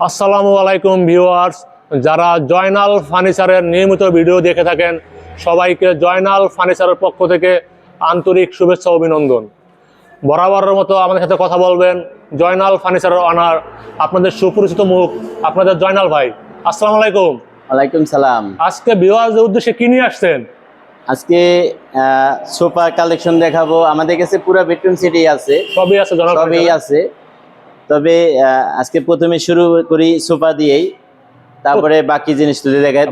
আসসালামু আলাইকুম ভিউয়ার্স। যারা জয়নাল ফার্নিচারের নিয়মিত ভিডিও দেখে থাকেন সবাইকে জয়নাল ফার্নিচারের পক্ষ থেকে আন্তরিক শুভেচ্ছা অভিনন্দন। বরাবরের মতো আমাদের সাথে কথা বলবেন জয়নাল ফার্নিচারের অনার আপনাদের সুপরিচিত মুখ আপনাদের জয়নাল ভাই। আসসালামু আলাইকুম। ওয়ালাইকুম সালাম। আজকে ভিউয়ার্সদের উদ্দেশ্যে কি নিয়ে আসছেন? আজকে সোফা কালেকশন দেখাবো। আমাদের কাছে পুরো বেডরুম সেটই আছে। সবই আছে সবই আছে। তবে আজকে প্রথমে শুরু করি সোফা দিয়েই তারপরে বাকি জিনিস তুলে দেখাই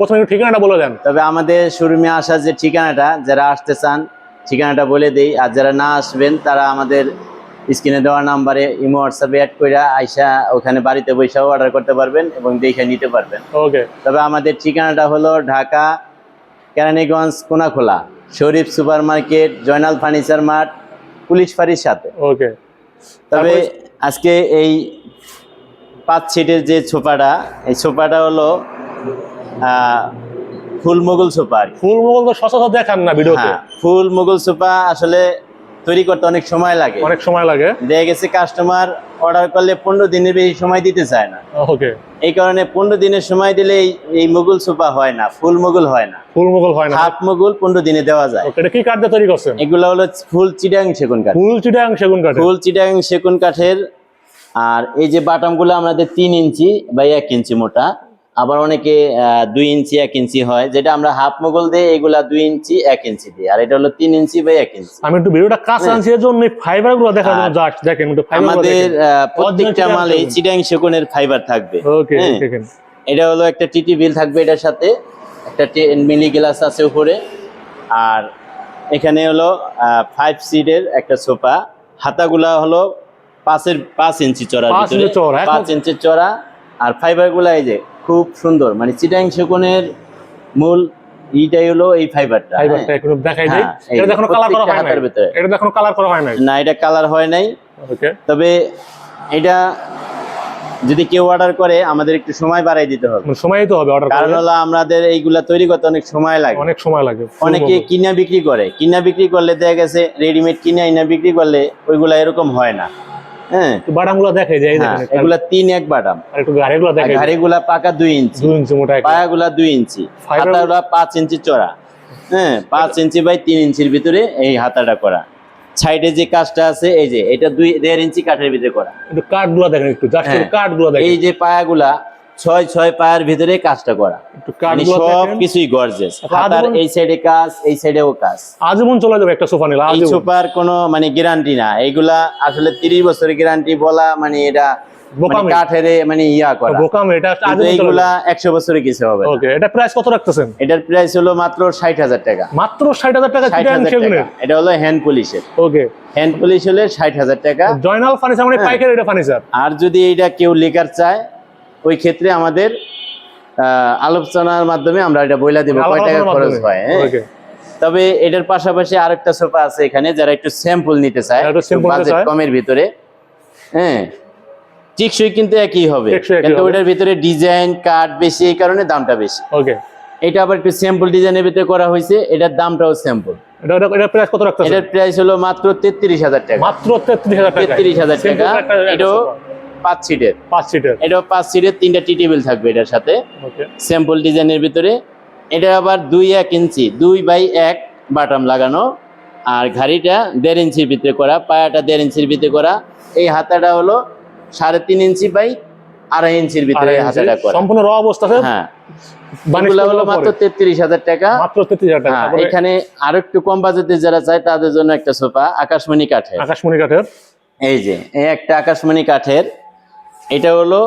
প্রথমে ঠিকানাটা বলে দেন। তবে আমাদের শোরুমে আসার যে ঠিকানাটা যারা আসতে চান ঠিকানাটা বলে দেই। আর যারা না আসবেন তারা আমাদের স্ক্রিনে দেওয়া নাম্বারে ইমো হোয়াটসঅ্যাপে অ্যাড করে আইসা ওখানে বাড়িতে বৈশাও অর্ডার করতে পারবেন এবং দেখে নিতে পারবেন। ওকে তবে আমাদের ঠিকানাটা হলো Dhaka Keraniganj Konakhola Sharif super market Joynal furniture mart police ফাঁড়ির সাথে। ওকে তবে আজকে এই পাঁচ সিটের যে ছোপাটা এই ছোপাটা হলো full Mughal sofa full Mughal তো সচরাচর দেখান না ভিডিওতে। হ্যাঁ ফুল মোগল সোফা আসলে তৈরি করতে অনেক সময় লাগে। অনেক সময় লাগে। দেখা গেছে কাস্টমার অর্ডার করলে পনেরো দিনের বেশি সময় দিতে চায় না। ওকে এই কারণে পনেরো দিনের সময় দিলে এই- মুগুল সুপা সোফা হয় না ফুল মুগুল হয় না। ফুল মোগল হয় না। হাফ মুগুল পনেরো দিনে দেওয়া যায়। এটা কি কাঠ তৈরি করছেন? এগুলো হলো ফুল চিটাং সেগুন কাঠ ফুল চিটাং সেগুন কাঠ ফুল চিটাং সেগুন কাঠের আর এই যে বাটামগুলো আমাদের তিন ইঞ্চি বা এক ইঞ্চি মোটা। আবার অনেকে দুই ইঞ্চি এক ইঞ্চি হয় যেটা আমরা হাফ মোগল দিই এগুলা দুই ইঞ্চি এক ইঞ্চি দিই আর এটা হলো তিন ইঞ্চি বা এক ইঞ্চি। আমি একটু ভিডিওটা কাছে আনছি এর জন্য ফাইবারগুলো জাস্ট দেখেন একটু ফাইবার আমাদের প্রত্যেকটা মালে চিটাং সেগুনের ফাইবার থাকবে। ওকে হ্যাঁ। দেখেন এটা হলো একটা টিটি বিল থাকবে এটার সাথে। একটা মিলি গ্লাস আছে উপরে। আর এখানে হলো ফাইভ সিটের একটা সোফা। হাতাগুলা হলো পাঁচের পাঁচ ইঞ্চি চড়া পাঁচ ইঞ্চি পাঁচ ইঞ্চি চড়া। আর ফাইবারগুলা এই যে খুব সুন্দর। মানে চিটাং সেগুনের মূল হলো এই ফাইবারটা দেখাই হ্যাঁ, এটা দেখুন কালার করা হয় নাই। এটা দেখুন কালার করা হয় নাই। না এটা কালার হয় নাই। ওকে তবে এটা যদি কেউ অর্ডার করে আমাদের একটু সময় বাড়াই দিতে হবে। মানে সময়ই তো হবে অর্ডার কারণ হলো আমাদের এইগুলা তৈরি করতে অনেক সময় লাগে। অনেক সময় লাগে। অনেকে কিনা বিক্রি করে। কিনা বিক্রি করলে দেখা গেছে রেডিমেড কিনে আইনা বিক্রি করলে ওইগুলা এরকম হয় না। হ্যাঁ। একটু বাটামগুলো দেখাই যায় এই হ্যাঁ, দেখেন এগুলা তিন এক বাটাম আর একটু গাড়িগুলো দেখাই দিই। পাকা দুই ইঞ্চি। দুই ইঞ্চি মোটা পায়াগুলা দুই ইঞ্চি। হাতাগুলা পাঁচ ইঞ্চি চড়া। হ্যাঁ পাঁচ ইঞ্চি বাই তিন ইঞ্চির ভিতরে এই হাতাটা করা। সাইডে যে কাজটা আছে এই যে এটা দুই দেড় ইঞ্চি কাঠের ভিতরে করা। একটু দেখেন হ্যাঁ। দেখেন। এই যে পায়াগুলা ছয় ছয় পায়ের ভিতরে কাজটা করা। মানে সব কিছুই গর্জেস আচ্ছা, হাতার এই সাইডে কাজ এই সাইডেও কাজ। আজীবন চলে যাবে একটা সোফা নিলে এই আজীবন। কোনো মানে গ্যারান্টি না। এগুলা আসলে তিরিশ বছরের গ্যারান্টি বলা মানে এটা মানে কাঠের মানে ইয়া করা। বোকাম এটা এইগুলা কিছু হবে ওকে এটা প্রাইস কত রাখতেছেন? এটার প্রাইস হলো মাত্র ষাট হাজার টাকা। মাত্র ষাট হাজার টাকা এটা হলো হ্যান্ড পলিশের ওকে হ্যান্ড পলিশ হলে ষাট হাজার টাকা। জয়নাল ফার্নিচার মানে হ্যাঁ। পাইকারি এটা ফার্নিচার আর যদি এটা কেউ লেকার চায় ওই ক্ষেত্রে আমাদের আলোচনার মাধ্যমে আমরা এটা বইলা দিব কয় টাকা খরচ হয় হ্যাঁ? তবে এটার পাশাপাশি আরেকটা সোফা আছে এখানে যারা একটু স্যাম্পল নিতে চায় বাজেট কমের ভিতরে হ্যাঁ? টিকসই কিন্তু একই হবে। কিন্তু ওটার ভিতরে ডিজাইন কাট বেশি এই কারণে দামটা বেশি। ওকে এটা আবার একটু স্যাম্পল ডিজাইনের ভিতরে করা হয়েছে এটার দামটাও স্যাম্পল এটা এটা- এটা প্রাইস কত এটার প্রাইস হলো মাত্র তেত্রিশ হাজার টাকা। মাত্র তেত্রিশ হাজার টাকা তেত্রিশ হাজার টাকা। এটাও পাঁচ সিটের পাঁচ সিটের এটাও পাঁচ সিটের তিনটা টি টেবিল থাকবে এটার সাথে। স্যাম্পল ডিজাইনের ভিতরে। এটা আবার দুই এক ইঞ্চি দুই বাই এক বাটাম লাগানো। আর ঘাড়িটা দেড় ইঞ্চির ভিতরে করা পায়াটা দেড় ইঞ্চির ভিতরে করা। এই হাতাটা হলো সাড়ে তিন ইঞ্চি বাই আড়াই ইঞ্চির ভিতরে হাতাটা করা। সম্পূর্ণ র অবস্থা হ্যাঁ। করলে হলো মাত্র তেত্রিশ হাজার টাকা। মাত্র তেত্রিশ হাজার টাকা। হ্যাঁ এখানে আরও একটু কম বাজেটে যারা চায় তাদের জন্য একটা সোফা আকাশমণি কাঠের। আকাশমণি কাঠের। এই যে এই একটা আকাশমণি কাঠের। এটা হলো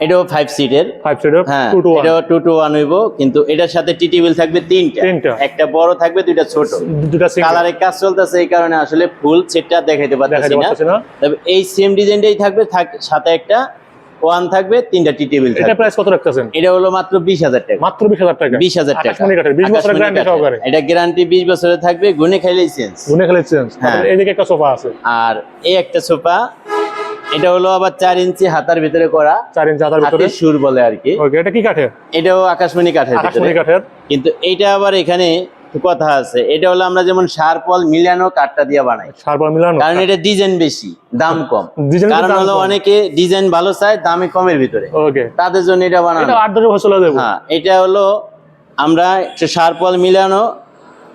এটাও ফাইভ সিটের ফাইভ সিটের হ্যাঁ এটাও টু টু ওয়ান হইব কিন্তু এটার সাথে টি টেবিল থাকবে তিনটা। তিনটা। একটা বড় থাকবে দুইটা ছোট। দুটা কালারের কাজ চলতেছে এই কারণে আসলে ফুল সেটটা দেখাইতে পারতেছি না। তবে এই সেম ডিজাইনটাই থাকবে থাক- সাথে একটা ওয়ান থাকবে তিনটা টি টেবিল থাকবে। এটা প্রাইস কত রাখতেছেন? এটা হলো মাত্র বিশ হাজার টাকা। মাত্র বিশ হাজার টাকা? বিশ হাজার টাকা। আকাশমণি কাঠের বিশ বছরের গ্যারান্টি। সহকারে। এটা গ্যারান্টি বিশ বছরের থাকবে গুনে খাইলেই চেঞ্জ গুনে খেলে চেঞ্জ। এইদিকে একটা সোফা আছে। আর এই একটা সোফা এটা হলো আবার চার ইঞ্চি হাতার ভিতরে করা। চার ইঞ্চি হাতার ভিতরে? সুর বলে আর কি। ওকে এটা কি কাঠের? এটাও আকাশমণি কাঠের আকাশমণি কাঠের। কিন্তু এইটা আবার এখানে কথা আছে। এটা হলো আমরা যেমন সার পল মিলানো কাঠটা দিয়ে বানাই। সারবার মিলানো? কারণ এটা ডিজাইন বেশি দাম কম। কারণ হলো অনেকে ডিজাইন ভালো চায় দামে কমের ভিতরে। ওকে তাদের জন্য এটা বানানো। এটা আট দশ বছর হ্যাঁ এটা হলো আমরা একটু সার পল মিলানো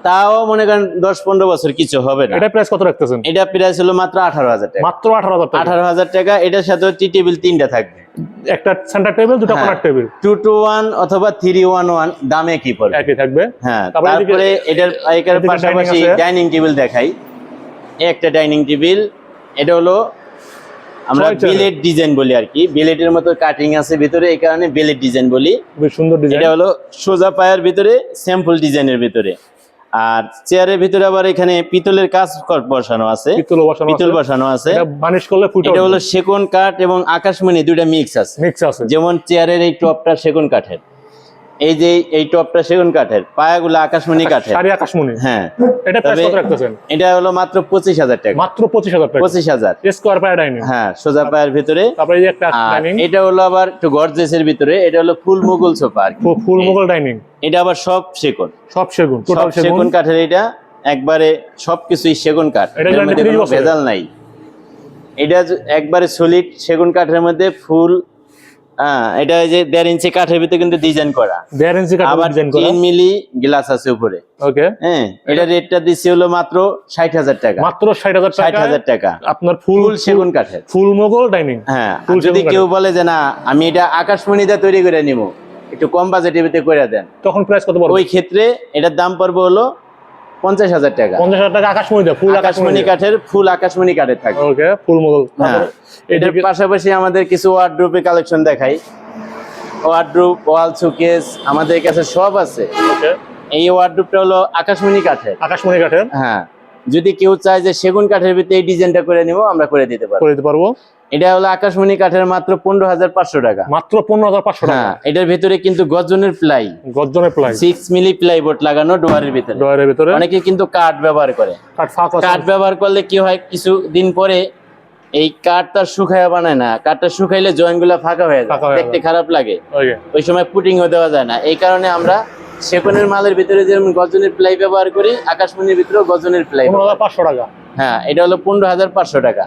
তাও মনে করেন দশ পনেরো বছর কিছু হবে না। এটা প্রাইস কত রাখতেছেন? এটা প্রাইস হলো মাত্র আঠারো হাজার টাকা। মাত্র আঠারো হাজার আঠারো হাজার টাকা এটার সাথে টি টেবিল তিনটা থাকবে। একটা সেন্টার টেবিল দুটো। Corner table two two one অথবা থ্রি ওয়ান ওয়ান দামে কি পড়বে। একই থাকবে। হ্যাঁ তারপরে এটার এটার পাশাপাশি ডাইনিং টেবিল দেখাই। একটা ডাইনিং টেবিল এটা হলো আমরা বিলেট ডিজাইন বলি আর কি। বিলেটের মতো কাটিং আছে ভিতরে এই কারণে বিলেট ডিজাইন বলি। সুন্দর ডিজাইন এটা হলো সোজা পায়ের ভিতরে স্যাম্পল ডিজাইনের ভিতরে। আর চেয়ারের ভিতরে আবার এখানে পিতলের কাজ বসানো আছে। পিতল বসানো আছে। বানিশ করলে এটা হলো সেগুন কাঠ এবং আকাশমণি দুইটা মিক্স আছে। মিক্স আছে। যেমন চেয়ারের এই টপটা সেগুন কাঠের। এই যে এই টপটা সেগুন কাঠের পায়াগুলো আকাশমণি কাঠের। সারি আকাশমণি। হ্যাঁ। এটা প্রাইস কত রাখতেছেন? এটা হলো মাত্র পঁচিশ হাজার টাকা। মাত্র পঁচিশ হাজার টাকা। পঁচিশ হাজার। স্কোয়ার পায় ডাইনিং হ্যাঁ সোজা পায়ের ভিতরে। তারপরে এই একটা ডাইনিং এটা হলো আবার একটু গর্জেসের ভিতরে এটা হলো full Mughal sofa. Full Mughal dining এটা আবার সব সেগুন। সব সেগুন টোটাল সেগুন। কাঠের এটা একবারে সবকিছুই সেগুন কাঠ। এটা এর guarantee মধ্যে 30 কোনো বছরের? ভেজাল নাই। এটা একবারে সলিড সেগুন কাঠের মধ্যে ফুল হ্যাঁ এটা যে দেড় ইঞ্চি কাঠের ভিতরে কিন্তু ডিজাইন করা। দেড় ইঞ্চি কাঠ আবার ডিজাইন করা? তিন মিলি গ্লাস আছে উপরে। ওকে হ্যাঁ এটা রেটটা দিচ্ছি হলো মাত্র ষাট হাজার টাকা। মাত্র ষাট হাজার ষাট টাকা হাজার টাকা। আপনার ফুল সেগুন কাঠের। ফুল মোগল ডাইনিং হ্যাঁ ফুল যদি কেউ বলে যে না আমি এটা আকাশমণিতে তৈরি করে নিব একটু কম বাজেটের ভিতরে করে দেন। তখন প্রাইস কত পড়বে? ওই ক্ষেত্রে এটার দাম পড়বে হলো পঞ্চাশ হাজার টাকা। পঞ্চাশ হাজার টাকা আকাশমণি ফুল আকাশমণি কাঠের ফুল আকাশমণি কাঠের থাকে। ওকে ফুল মোগল হ্যাঁ। এটার পাশাপাশি আমাদের কিছু ওয়ার্ড্রোপের কালেকশন দেখাই। ওয়ার্ড্রোপ ওয়াল সুকেস আমাদের কাছে সব আছে। এই ওয়ার্ড্রোপটা হলো আকাশমণি কাঠের। আকাশমণি কাঠের। হ্যাঁ। যদি কেউ চায় যে সেগুন কাঠের ভিতরে এই ডিজাইনটা করে নিব আমরা করে দিতে পারব। করে দিতে পারব? এটা হলো আকাশমণি কাঠের মাত্র পনেরো হাজার পাঁচশো টাকা। মাত্র পনেরো হাজার পাঁচশো টাকা? হ্যাঁ এটার ভিতরে কিন্তু গর্জনের প্লাই। গর্জনের প্লাই। সিক্স মিলি প্লাইবোর্ড লাগানো ডোয়ারের ভিতরে। ডয়ের ভিতরে। অনেকে কিন্তু কাঠ ব্যবহার করে। কাঠ ব্যবহার করলে কি হয় কিছু দিন পরে এই কাঠটা শুকায় বানায় না। কাঠটা শুকাইলে জয়েন্টগুলা ফাঁকা হয়ে যায়। দেখতে খারাপ লাগে। ওই সময় পুটিংও দেওয়া যায় না। এই কারণে আমরা সেগুনের মালের ভিতরে যেমন গজনের প্লাই ব্যবহার করি আকাশমণির ভিতরেও গজনের প্লাই পাঁচশো টাকা। হ্যাঁ এটা হলো পনেরো হাজার পাঁচশো টাকা।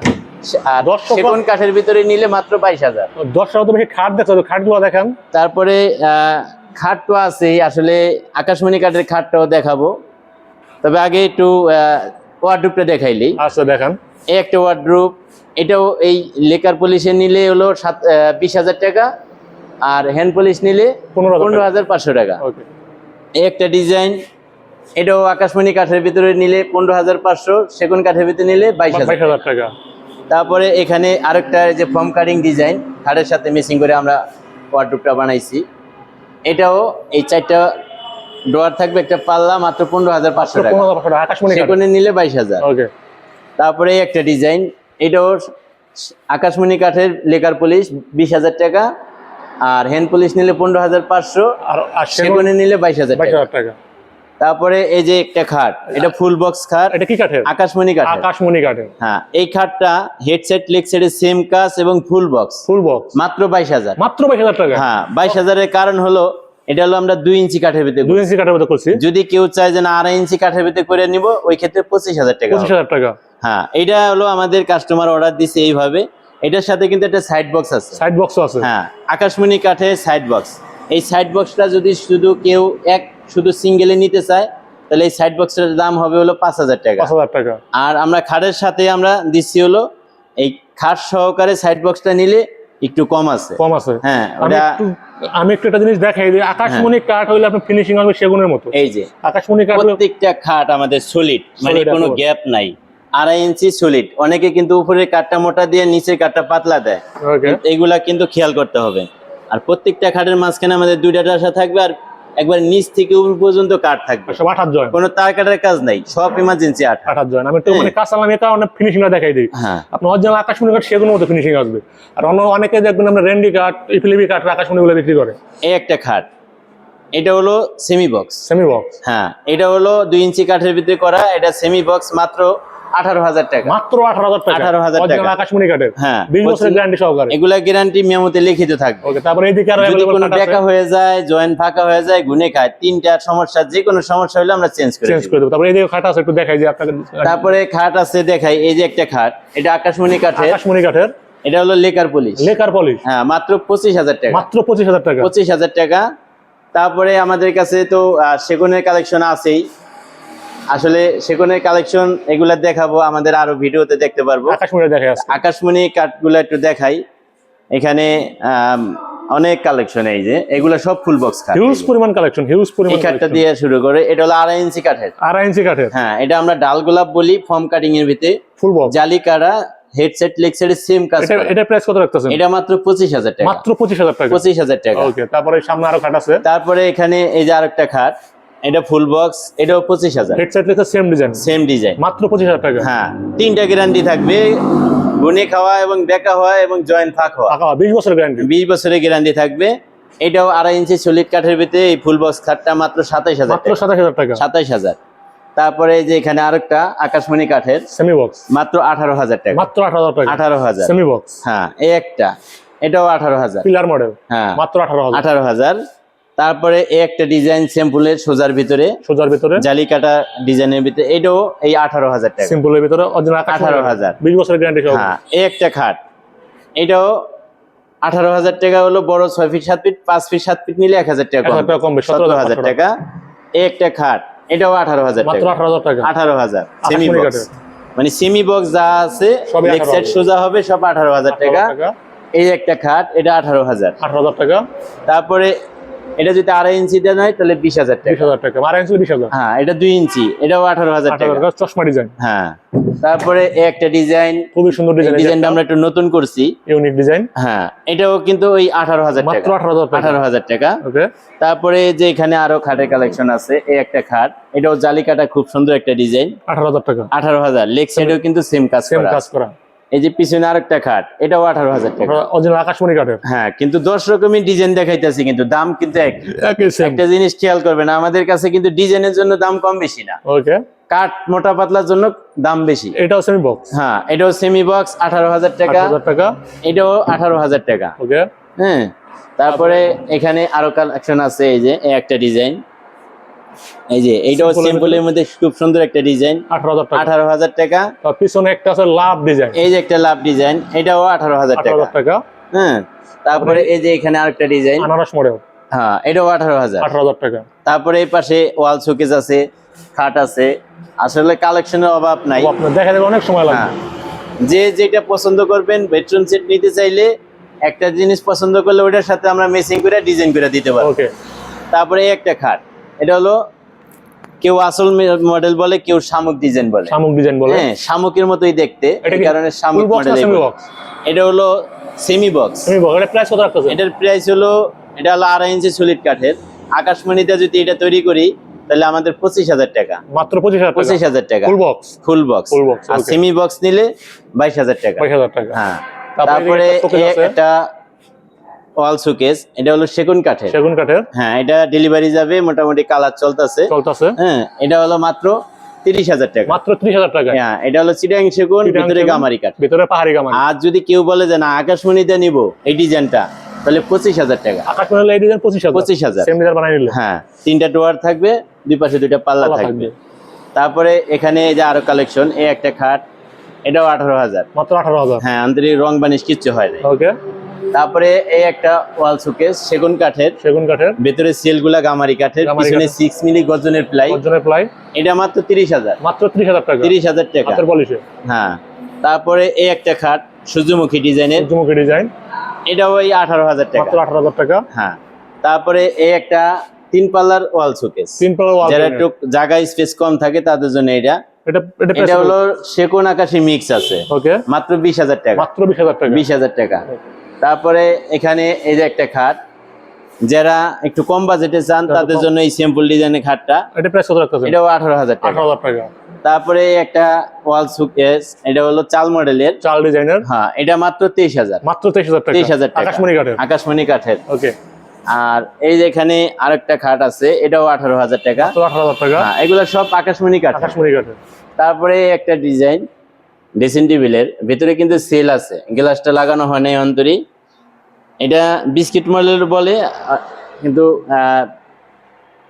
সেগুন কাঠের ভিতরে নিলে মাত্র বাইশ হাজার। দশ টাকা তো বেশি খাট খাটগুলো দেখান। তারপরে খাট তো আছেই আসলে আকাশমণি কাঠের খাটটাও দেখাবো। তবে আগে একটু ওয়ার্ডরুপটা দেখাইলি আচ্ছা দেখান। এই একটা ওয়ার্ডরুপ এটাও এই লেকার পলিশে নিলে হলো সাত বিশ হাজার টাকা আর হ্যান্ড পলিশ নিলে পনেরো হাজার পাঁচশো টাকা। একটা ডিজাইন এটাও আকাশমণি কাঠের ভিতরে নিলে পনেরো হাজার পাঁচশো সেগুন কাঠের ভিতরে নিলে বাইশ হাজার। টাকা। তারপরে এখানে আরেকটা যে ফর্ম কাটিং ডিজাইন খাটের সাথে মেসিং করে আমরা ওয়ার্ডরুপটা বানাইছি। এটাও এই চারটা ডোয়ার থাকবে একটা পাল্লা মাত্র পনেরো হাজার পাঁচশো টাকা। সেগুনে নিলে বাইশ হাজার। তারপরে একটা ডিজাইন এটাও আকাশমণি কাঠের লেকার পলিশ বিশ হাজার টাকা। আর হ্যান্ড পলিশ নিলে পনেরো হাজার পাঁচশো আর সেগুনে নিলে বাইশ হাজার টাকা। তারপরে এই যে একটা খাট এটা ফুল বক্স খাট। এটা কি কাঠের? আকাশমণি কাঠের। আকাশমণি কাঠের। হ্যাঁ এই খাটটা হেডসেট লেগ সেটের সেম কাজ এবং ফুল বক্স ফুল বক্স মাত্র বাইশ হাজার। মাত্র বাইশ হাজার টাকা। হ্যাঁ বাইশ হাজারের কারণ হলো এটা হলো আমরা দুই ইঞ্চি কাঠের ভিতরে দুই ইঞ্চি কাঠের মধ্যে করছি। যদি কেউ চায় যে না আড়াই ইঞ্চি কাঠের ভিতরে করে নিব ওই ক্ষেত্রে পঁচিশ হাজার টাকা পঁচিশ হাজার টাকা। হ্যাঁ এটা হলো আমাদের কাস্টমার অর্ডার দিছে এইভাবে। এটার সাথে কিন্তু একটা সাইড বক্স আছে। সাইড বক্সও আছে। হ্যাঁ আকাশমণি কাঠের সাইড বক্স এই সাইড বক্সটা যদি শুধু কেউ এক শুধু সিঙ্গেলে নিতে চায় তাহলে এই সাইড বক্সটার দাম হবে হলো পাঁচ হাজার টাকা। পাঁচ হাজার টাকা। আর আমরা খাটের সাথে আমরা দিচ্ছি হলো এই খাট সহকারে সাইড বক্সটা নিলে একটু কম আছে। কম আছে। হ্যাঁ ওটা আমি একটু একটা জিনিস দেখাই দিই। আকাশমণি কাঠ হইলে আপনার ফিনিশিং হবে সেগুনের মতো। এই যে আকাশমণি কাঠ প্রত্যেকটা খাট আমাদের সলিড মানে কোনো গ্যাপ নাই। আড়াই ইঞ্চি সলিড অনেকে কিন্তু উপরের কাঠটা মোটা দিয়ে নিচের কাঠটা পাতলা দেয়। এগুলা কিন্তু খেয়াল করতে হবে। আর প্রত্যেকটা খাটের মাঝখানে আমাদের দুইটা ডাসা থাকবে আর একবার নিচ থেকে উপর পর্যন্ত কাঠ থাকবে। সব আঠাশ জয়েন কোনো তার কাটার কাজ নাই সব ইমার্জেন্সি আঠা আঠাশ জয়েন আমি একটু হ্যাঁ। মানে কাজ চালাম এ কারণে ফিনিশিংটা দেখাই দিই। হ্যাঁ। আপনার অরিজিনাল আকাশমণি কাঠ সেগুনের মতো ফিনিশিং আসবে। আর অন্য অনেকে দেখবেন আমরা রেন্ডি কাঠ ইফিলিপি কাঠ আকাশমণিগুলো বিক্রি করে। এই একটা খাট। এটা হলো সেমি বক্স সেমি বক্স হ্যাঁ এটা হলো দুই ইঞ্চি কাঠের ভিতরে করা। এটা সেমি বক্স মাত্র আঠারো হাজার টাকা। মাত্র আঠারো হাজার টাকা। 18,000 Original টাকা। আকাশমণি কাঠের হ্যাঁ বিশ বছরের গ্যারান্টি সহকারে। এগুলা গ্যারান্টি মেমোতে লিখিত থাকবে। ওকে তারপরে এইদিকে আরও যদি কোনো বেকা হয়ে যায় জয়েন্ট ফাঁকা হয়ে যায় গুনে খায় তিনটা সমস্যা যে কোনো সমস্যা হলে আমরা চেঞ্জ করে চেঞ্জ করে দেবো। তারপরে এইদিকে খাট আছে একটু দেখাই যে আপনাকে তারপরে খাট আছে দেখাই এই যে একটা খাট এটা আকাশমণি কাঠের আকাশমণি কাঠের এটা হলো লেকার পুলিশ লেকার পলিশ হ্যাঁ মাত্র পঁচিশ হাজার টাকা। মাত্র পঁচিশ হাজার টাকা। পঁচিশ হাজার টাকা। তারপরে আমাদের কাছে তো সেগুনের কালেকশন আছেই। আসলে সেগুনের কালেকশন এগুলা দেখাবো আমাদের আরও ভিডিওতে দেখতে পারব। আকাশমণি দেখা আছে আকাশমণি কাঠগুলো একটু দেখাই। এখানে অনেক কালেকশন এই যে এগুলা সব ফুল বক্স কাঠ। হিউজ পরিমাণ কালেকশন হিউজ এই পরিমাণ কাঠটা। দিয়ে শুরু করে এটা হলো আড়াই ইঞ্চি কাঠের। আড়াই ইঞ্চি কাঠের। হ্যাঁ এটা আমরা ডাল গোলাপ বলি ফর্ম কাটিং এর ভিতরে। ফুল বক্স জালি কাটা হেডসেট লেগসেট সেম কাজ এটা প্রাইস কত রাখতেছেন? এটা মাত্র পঁচিশ হাজার টাকা। মাত্র পঁচিশ হাজার টাকা। পঁচিশ হাজার টাকা। ওকে তারপরে সামনে আরও খাট আছে। তারপরে এখানে এই যে আরেকটা খাট এটা ফুল বক্স এটাও পঁচিশ হাজার। হেডসেট লেখা সেম ডিজাইন সেম ডিজাইন মাত্র পঁচিশ হাজার টাকা। হ্যাঁ তিনটা গ্যারান্টি থাকবে গুনে খাওয়া এবং বেকা হওয়া এবং জয়েন্ট ফাঁক হওয়া। বিশ বছর গ্যারান্টি বিশ বছরের গ্যারান্টি থাকবে। এটাও আড়াই ইঞ্চি সলিড কাঠের ভিতরে এই ফুল বক্স খাটটা মাত্র সাতাইশ হাজার মাত্র সাতাশ হাজার টাকা। সাতাইশ হাজার। তারপরে যে এখানে আরেকটা আকাশমণি কাঠের সেমি বক্স মাত্র আঠারো হাজার টাকা। মাত্র আঠারো টাকা। আঠারো হাজার। সেমি বক্স হ্যাঁ এই একটা। এটাও আঠারো হাজার। পিলার মডেল হ্যাঁ। মাত্র আঠারো হাজার। আঠারো হাজার। তারপরে এই একটা ডিজাইন স্যাম্পুলের সোজার ভিতরে সোজার ভিতরে? জালি কাটা ডিজাইনের ভিতরে এটাও এই আঠারো হাজার টাকা। সিম্পলের ভিতরে আকাশ 18,000 বিশ বছরের গ্যারান্টি হ্যাঁ এই একটা খাট। এটাও আঠারো হাজার টাকা হলো বড় ছয় ফিট সাত ফিট পাঁচ ফিট সাত ফিট নিলে এক হাজার টাকা কম হাজার সতেরো হাজার টাকা। এই একটা খাট এটাও আঠারো হাজার মাত্র টাকা। আঠারো হাজার টাকা। আঠারো হাজার সেমি বক্স মানে সেমি বক্স যা আছে সবই লেগ 18,000 সাইড সোজা হবে সব আঠারো হাজার টাকা। এই একটা খাট এটা আঠারো হাজার। আঠারো হাজার টাকা। তারপরে এটা যদি আড়াই ইঞ্চি দেন হয় তাহলে বিশ হাজার বিশ টাকা হাজার টাকা। মারা ইঞ্চি বিশ হাজার। হ্যাঁ এটা দুই ইঞ্চি এটাও আঠারো হাজার টাকা। চশমা ডিজাইন হ্যাঁ তারপরে একটা ডিজাইন খুবই সুন্দর ডিজাইন ডিজাইনটা আমরা একটু নতুন করছি। ইউনিক ডিজাইন হ্যাঁ এটাও কিন্তু ওই আঠারো হাজার মাত্র আঠারো হাজার টাকা। তারপরে যে এখানে আরও খাটের কালেকশন আছে এই একটা খাট। এটাও জালি কাটা খুব সুন্দর একটা ডিজাইন আঠারো হাজার টাকা। আঠারো হাজার। লেগ সাইডেও কিন্তু সেম কাজ সেম কাজ করা। এই যে পিছনে আরেকটা খাট এটাও আঠারো হাজার টাকা। অরিজিনাল আকাশমণি কাঠের। হ্যাঁ কিন্তু দশ রকমের ডিজাইন দেখাইতেছি কিন্তু দাম কিন্তু এক একটা জিনিস খেয়াল করবেন আমাদের কাছে কিন্তু ডিজাইনের জন্য দাম কম বেশি না। ওকে। কাঠ মোটা পাতলার জন্য দাম বেশি। এটাও সেমি বক্স হ্যাঁ এটাও সেমি বক্স আঠারো হাজার টাকা। টাকা। এটাও আঠারো হাজার টাকা। ওকে। হ্যাঁ তারপরে এখানে আরও কালেকশন আছে এই যে একটা ডিজাইন। এই যে এইটাও মধ্যে খুব সুন্দর একটা ডিজাইন আঠারো হাজার টাকা। আঠারো হাজার টাকা। তার পিছনে একটা আছে লাভ ডিজাইন এই যে একটা লাভ ডিজাইন এটাও আঠারো হাজার আঠারো টাকা হাজার টাকা। হ্যাঁ তারপরে এই যে এখানে আরেকটা ডিজাইন আনারস মডেল। হ্যাঁ এটাও আঠারো হাজার। আঠারো হাজার টাকা। তারপরে এই পাশে ওয়াল শোকেস আছে খাট আছে। আসলে কালেকশনের অভাব নাই। দেখা যাবে অনেক সময় লাগবে। হ্যাঁ যে যেটা পছন্দ করবেন বেডরুম সেট নিতে চাইলে একটা জিনিস পছন্দ করলে ওটার সাথে আমরা মেসিং করে ডিজাইন করে দিতে পারব। ওকে তারপরে একটা খাট। এটা হলো কেউ আসল মডেল বলে কেউ শামুক ডিজাইন বলে। শামুক ডিজাইন বলে? হ্যাঁ শামুকের মতোই দেখতে এই কারণে শামুক মডেল এটা হলো সেমি বক্স সেমি বক্স এটা প্রাইস কত রাখতেছে? এটার প্রাইস হলো এটা হলো আড়াই ইঞ্চি সলিড কাঠের। আকাশমণিতে যদি এটা তৈরি করি তাহলে আমাদের পঁচিশ হাজার টাকা। মাত্র পঁচিশ হাজার টাকা? পঁচিশ হাজার টাকা। ফুল বক্স ফুল বক্স আর সেমি বক্স নিলে বাইশ হাজার টাকা। বাইশ হাজার টাকা। হ্যাঁ। তারপরে একটা showcase এ- আছে। একটা ওয়াল শোকেস এটা হলো সেগুন কাঠের। সেগুন কাঠের। হ্যাঁ এটা ডেলিভারি যাবে মোটামুটি কালার চলতেছে। চলতেছে। হ্যাঁ এটা হলো মাত্র তিরিশ হাজার টাকা। মাত্র ত্রিশ হাজার টাকা। হ্যাঁ এটা হলো চিটাং সেগুন ভিতরে গামারি কাঠ। ভিতরে পাহাড়ি গামান আর যদি কেউ বলে যে না আকাশমণিতে নিব এই ডিজাইনটা তাহলে পঁচিশ হাজার টাকা। আকাশ এই ডিজাইন পঁচিশ হাজার। পঁচিশ হাজার। সেম ডিজাইন বানাই নিলে। হ্যাঁ তিনটা ডোয়ার থাকবে দুই পাশে দুইটা পাল্লা থাকবে। থাকবে। তারপরে এখানে এই যে আরও কালেকশন এই একটা খাট এটাও আঠারো হাজার। মাত্র আঠারো হাজার। হ্যাঁ আন্তরিক রং বানিশ কিচ্ছু হয় না ওকে। তারপরে এই একটা ওয়াল শোকেস সেগুন কাঠের। সেগুন কাঠের। ভেতরে সেলগুলা গামারি কাঠের পিছনে। সিক্স মিলি গর্জনের প্লাই অর্জনের প্লাই এটা মাত্র তিরিশ হাজার। মাত্র ত্রিশ হাজার টাকা। তিরিশ হাজার টাকা। পলিশে হ্যাঁ। তারপরে এই একটা খাট সূর্যমুখী ডিজাইনের। সূর্যমুখী ডিজাইন। এটাও ওই আঠারো হাজার টাকা। মাত্র আঠারো হাজার টাকা। হ্যাঁ। তারপরে এই একটা তিন পাল্লার ওয়াল শোকেস। তিন পাল্লা ওয়াল যারা একটু জায়গা স্পেস কম থাকে তাদের জন্য এটা। এটা এটা এটা হলো সেকোন আকাশি মিক্স আছে। ওকে মাত্র বিশ হাজার টাকা। মাত্র বিশ হাজার টাকা। বিশ হাজার টাকা। তারপরে এখানে এই যে একটা খাট যারা একটু কম বাজেটে চান তাদের জন্য এই সিম্পল ডিজাইনের খাটটা। এটা প্রাইস কত রাখতেছে এটাও আঠারো হাজার টাকা। টাকা। তারপরে একটা ওয়াল সুকেস এটা হলো চাল মডেলের। চাল ডিজাইনের হ্যাঁ এটা মাত্র তেইশ হাজার। মাত্র তেইশ হাজার টাকা। তেইশ হাজার টাকা। আকাশমণি কাঠের। আকাশমণি কাঠের। ওকে। আর এই যে এখানে আরেকটা খাট আছে এটাও আঠারো হাজার টাকা। আঠারো হাজার টাকা। হ্যাঁ, এগুলো সব আকাশমণি কাঠ আকাশমণি কাঠে তারপরে একটা ডিজাইন ড্রেসিং টেবিলের ভেতরে কিন্তু সেল আছে। গ্লাসটা লাগানো হয় নাই অন্তরি এটা বিস্কিট মডেল বলে কিন্তু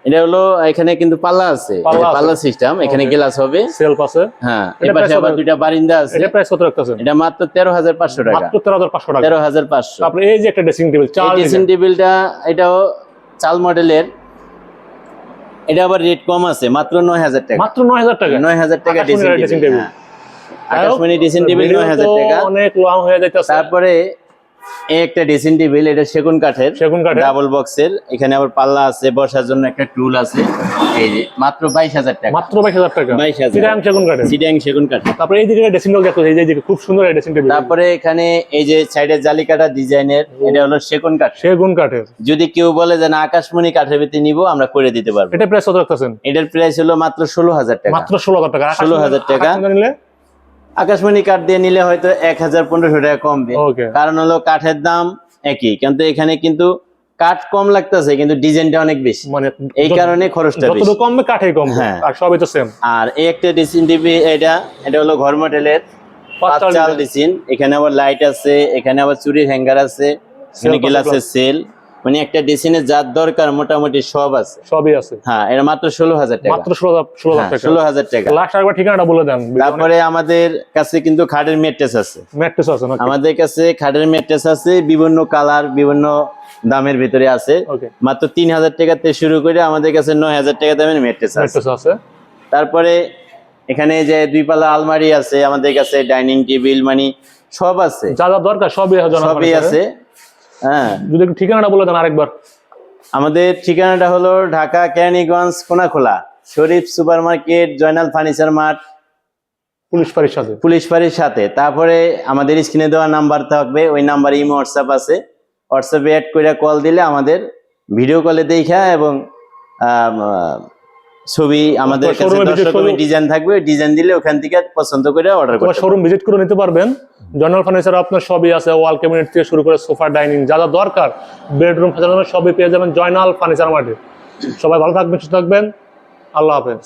এটা হলো এখানে কিন্তু পাল্লা আছে। পাল্লা সিস্টেম এখানে গ্লাস হবে। সেলফ আছে। হ্যাঁ এটা এপাশে আবার? দুইটা বারিন্দা আছে। এটা প্রাইস কত রাখতেছেন এটা মাত্র তেরো হাজার পাঁচশো টাকা। মাত্র তেরো হাজার পাঁচশো টাকা। তেরো হাজার পাঁচশো। তারপরে এই যে একটা ড্রেসিং টেবিল চাল ড্রেসিং টেবিলটা এটাও চাল মডেলের। এটা আবার রেট কম আছে মাত্র নয় হাজার টাকা। মাত্র নয় হাজার টাকা। নয় হাজার টাকা ড্রেসিং টেবিল table। আকাশমণি ড্রেসিং টেবিল ভিডিও নয় হাজার তো টাকা। অনেক লং হয়ে যাইতেছে। তারপরে এই একটা ড্রেসিং টেবিল এটা সেগুন কাঠের। সেগুন কাঠে ডাবল বক্সের। এখানে আবার পাল্লা আছে বসার জন্য একটা টুল আছে। এই যে মাত্র বাইশ হাজার টাকা। মাত্র বাইশ হাজার টাকা? 22,000 চিটাং সেগুন কাঠে সিডিয়াং সেগুন কাঠের। তারপরে এই দিকে ড্রেসিং টেবিল দেখো এই যে খুব সুন্দর ড্রেসিং টেবিল তারপরে এখানে এই যে সাইডে জালি কাটা ডিজাইনের এটা হলো সেগুন কাঠ। সেগুন কাঠের। যদি কেউ বলে যে না আকাশমণি কাঠের ভিতরে নিবো আমরা করে দিতে পারব। এটা প্রাইস কত রাখতেছেন? এটার প্রাইস হলো মাত্র ষোলো হাজার টাকা। মাত্র ষোলো হাজার টাকা। 16,000 টাকা। নিলে? আকাশমণি কাঠ দিয়ে নিলে হয়তো এক হাজার পনেরোশো টাকা কমবে। কারণ হলো কাঠের দাম একই। কিন্তু এখানে কিন্তু কাঠ কম লাগতেছে কিন্তু ডিজাইনটা অনেক বেশি। মানে এই কারণে খরচটা বেশি। কমবে কাঠেই কমবে। হ্যাঁ। আর সবই তো সেম আর এই একটা ডিসিন টিভি এটা এটা হলো ঘর মডেলের পাঁচ চাল ডিসিন এখানে আবার লাইট আছে এখানে আবার চুরির হ্যাঙ্গার আছে, গ্লাসের সেল মানে একটা ডিসিনের যার দরকার মোটামুটি সব আছে। সবই আছে। হ্যাঁ এটা মাত্র ষোলো হাজার টাকা। মাত্র ষোলো হ্যাঁ, টাকা। ষোলো হাজার টাকা। লাস্ট একবার ঠিকানাটা বলে দেন। তারপরে আমাদের কাছে কিন্তু খাটের মেট্রেস আছে। ম্যাট্রেস আছে আমাদের কাছে খাটের মেট্রেস আছে বিভিন্ন কালার বিভিন্ন দামের ভিতরে আছে। মাত্র তিন হাজার টাকাতে শুরু করে আমাদের কাছে নয় হাজার টাকা দামের মেট্রেস আছে। তারপরে এখানে যে দুই পাল্লা আলমারি আছে আমাদের কাছে ডাইনিং টেবিল মানে সব আছে। যা যা দরকার সবই আছে সবই আছে। হ্যাঁ। যদি একটু ঠিকানাটা বলে দেন আরেকবার। আমাদের ঠিকানাটা হলো Dhaka Keraniganj Konakhola Sharif super market Joynal furniture mart. Police ফাঁড়ির সাথে। পুলিশ ফাঁড়ির সাথে। তারপরে আমাদের স্ক্রিনে দেওয়া নাম্বার থাকবে ওই নাম্বারে ইমো হোয়াটসঅ্যাপ আছে। হোয়াটসঅ্যাপে অ্যাড করে কল দিলে আমাদের ভিডিও কলে দেখা এবং ছবি আমাদের কাছে? ডিজাইন থাকবে ডিজাইন দিলে ওখান থেকে পছন্দ করে অর্ডার করতে শোরুম ভিজিট করে নিতে পারবেন। জয়নাল ফার্নিচার আপনার সবই আছে ওয়াল ক্যাবিনেট থেকে শুরু করে সোফা ডাইনিং যা যা দরকার। বেডরুম সাজানোর সবই পেয়ে যাবেন জয়নাল ফার্নিচার মার্টে। সবাই ভালো থাকবেন সুস্থ থাকবেন। আল্লাহ হাফেজ।